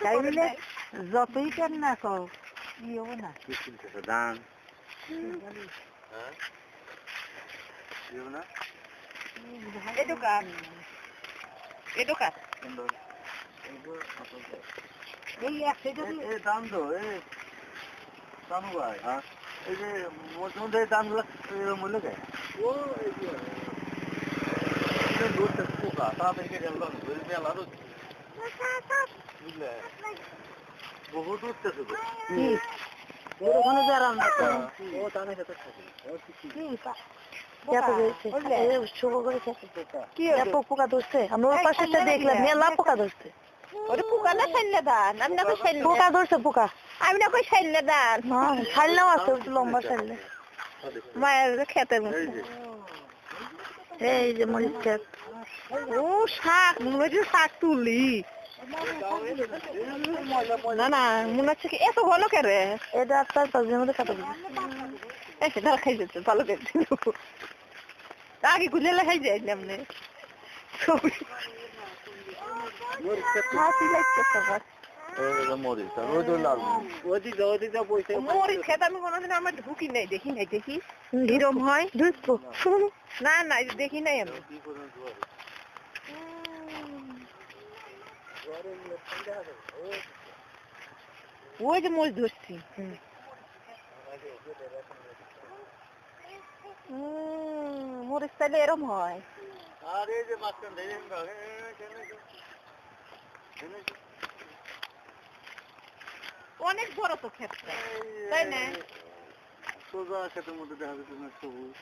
তাই বলে যতই কেন না কও কি হব না হ্যাঁ না এই দোকান এই যে মধ্যে দামগুলো মূল্য কে ও এই দুধ পোকা তাড়াতাড়ি গেল মেলা বহুত উঠতেছে তো ওর ওখানে যে আরাম ও দামে সাথে থাকে ও কি কি পোকা ধরছে? আমরা ওর পাশে দেখলাম মেলা পোকা ধরছে। ওরে পোকা না সাইলে দান? আমি না কই সাইলে পোকা ধরছে পোকা। আমি না কই সাইলে দান? ছাড়লেও আছে একটু লম্বা ছাড়লে মায়ের খেতে এই যে এই যে মরিচ ক্ষেত ও শাক মনে হচ্ছে শাক তুলি। না না মনে হচ্ছে কি এত ভালো কে রে এটা আপনার সবজির মধ্যে কাটা দিবি খাই যাচ্ছে ভালো আগে গুলে খাই যাই এমনি হাসি লাগছে সবার মরিচ খেতে আমি কোনোদিন আমার ঢুকি নাই দেখি নাই দেখি। হয়। ঢুকবো না না দেখি নাই আমি। হয় যে মাঝখান ধরে অনেক বড় তো ক্ষেত তাই না সোজা ক্ষেতের মধ্যে দেখা যাচ্ছে না সবুজ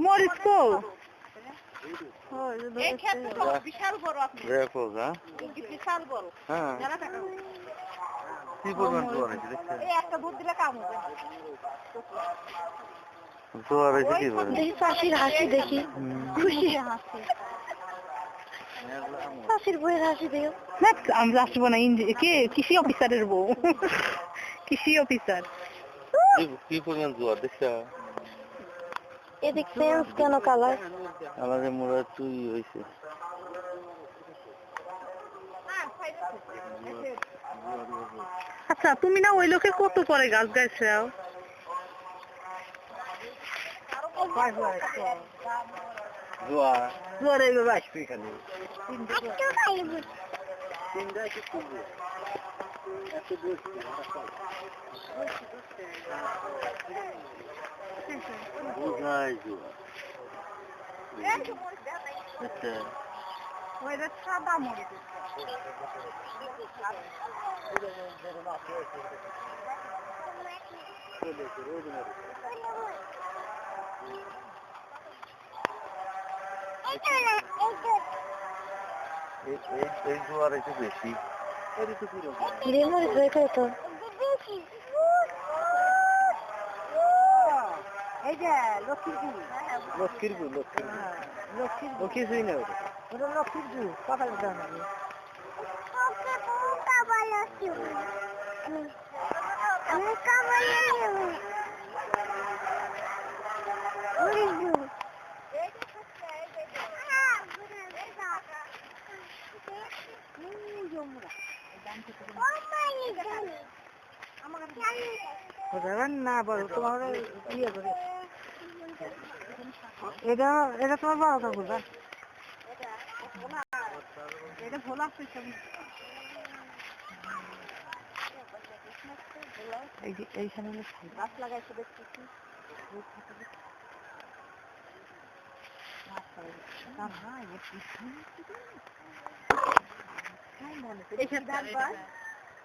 মরিচ তো বিশাল বড় আপনি। বিশাল বড়। হ্যাঁ। কি পরিমাণ জোয়ার দেখছেন এই একটা দুধ দিলে কাম হবে। জোয়ার আছে কি দেখি চাষির হাসি দেখি। খুশি চাষির হাসি দেখো না আমি আসব না ইঞ্জি- কে কৃষি অফিসারের বউ কৃষি অফিসার কি পরিমাণ জোয়ার দেখছা এদিক সেন্স কেন কালার আমাদের মোড়া চুরি হয়েছে আচ্ছা তুমি না ওই লোকে কত পরে গাছ গাইছাও জোয়ার জোরে এইভাবে আসবে এখানে তিনটা কি করব এত বসে বোঝাই জোয়ার আচ্ছা ওইটা সাদা মরিচ এই এই এই জোয়ার একটু বেশি রে মরিচ বের করে তো এই যে লক্ষ্মীর গু লক্ষ্মীর গু লক্ষ্মীর লক্ষ্মীর ও কিছুই না ওটা ওটা লক্ষ্মীর গু সকালে দেওয়া হবে বুঝাবেন না বলো তোমার ইয়ে করে। এটা এটা তোমার বড় কাকু এটা ভোলা এইখানে গাছ লাগাইছে দেখতেছি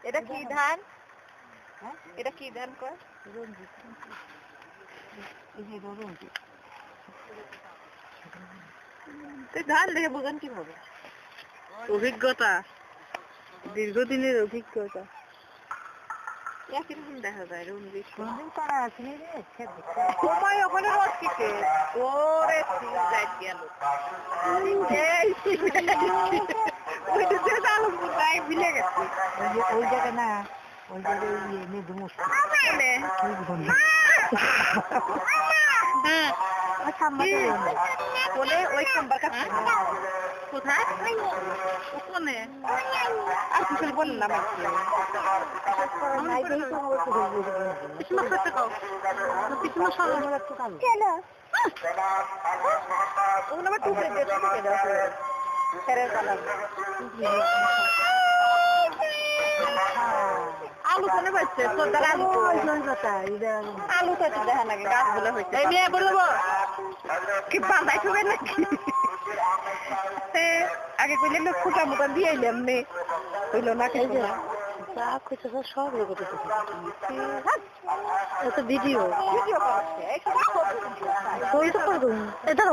এটা কি ধান? কয়? এটা কি ধান কয়? রঞ্জিত। তুই ধান দেখে বোঝান কীভাবে? অভিজ্ঞতা। দীর্ঘদিনের অভিজ্ঞতা। দেখা যায় রঞ্জিত। সময় ওখানে কিসে ওরে গেল। ওই যে গেছে। ওই জায়গা না কাছে কোথায় কিছু বল না ফেরের কালার আলু কোনে বাজছে আলু আলু। তো একটু দেখা লাগে গাছগুলো হয়েছে এই মেয়ে বলব কি বাঁধাই ঠুবে নাকি? আগে কইলে লোক ফুটা মুটা দিয়ে এলাম নে। হইল না কে যা খুঁজছে সব লোক ভিডিও ভিডিও করছে এটা